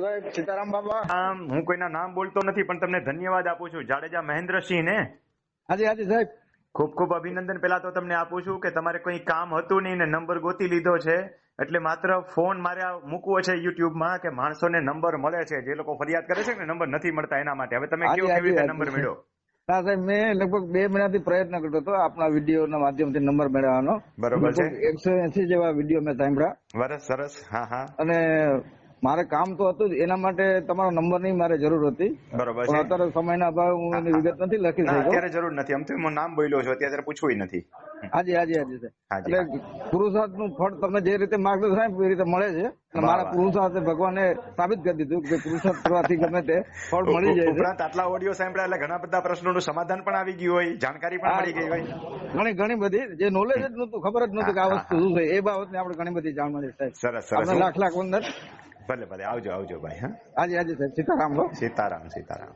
સાહેબ સીતારામ બાબા. આમ હું કોઈના નામ બોલતો નથી પણ તમને ધન્યવાદ આપું છું. જાડેજા મહેન્દ્રસિંહ ને હાજી હાજી સાહેબ. ખૂબ ખૂબ અભિનંદન. પેલા તો તમને આપું છું કે તમારે કોઈ કામ હતું નહીં ને નંબર ગોતી લીધો છે એટલે માત્ર ફોન મારે મૂકવો છે યુટ્યુબમાં કે માણસોને નંબર મળે છે. જે લોકો ફરિયાદ કરે છે ને નંબર નથી મળતા એના માટે. હવે તમે કેવો કેવી રીતે નંબર મેળવ્યો મળ્યો હા સાહેબ મેં લગભગ બે મહિનાથી પ્રયત્ન કરતો હતો આપણા વિડીયોના માધ્યમથી નંબર મેળવવાનો. બરોબર છે. એકસો એસી જેવા વીડિયો મેં સાંભળ્યા. સરસ સરસ. હા હા. અને મારે કામ તો હતું જ. એના માટે તમારો નંબરની મારે જરૂર હતી. બરોબર છે. અત્યારે સમયના અભાવે હું એની વિગત નથી લખી શક્યો. અત્યારે જરૂર નથી. આમ તો હું નામ બોલ્યો છું. અત્યારે પૂછવું નથી. હાજી હાજી હાજી એટલે પુરુષાર્થનું ફળ તમને જે રીતે માર્ગદર્શન આપ્યું એ રીતે મળે છે. મારા પુરુષાર્થે ભગવાને સાબિત કરી દીધું કે પુરુષાર્થ કરવાથી ગમે તે ફળ મળી જાય ઉપરાંત આટલા ઓડિયો સાંભળ્યા એટલે ઘણા બધા પ્રશ્નોનું સમાધાન પણ આવી ગયું હોય જાણકારી પણ મળી ગઈ હોય. ઘણી ઘણી બધી. જે નોલેજ જ નતું ખબર જ નતું કે આ વસ્તુ શું છે. એ બાબતને આપણે ઘણી બધી જાણ મળી સાહેબ. સરસ સરસ. લાખ લાખ વંદન. ભલે ભલે. આવજો આવજો ભાઈ હા? આજે આજે સાહેબ સીતારામ હો. સીતારામ સીતારામ.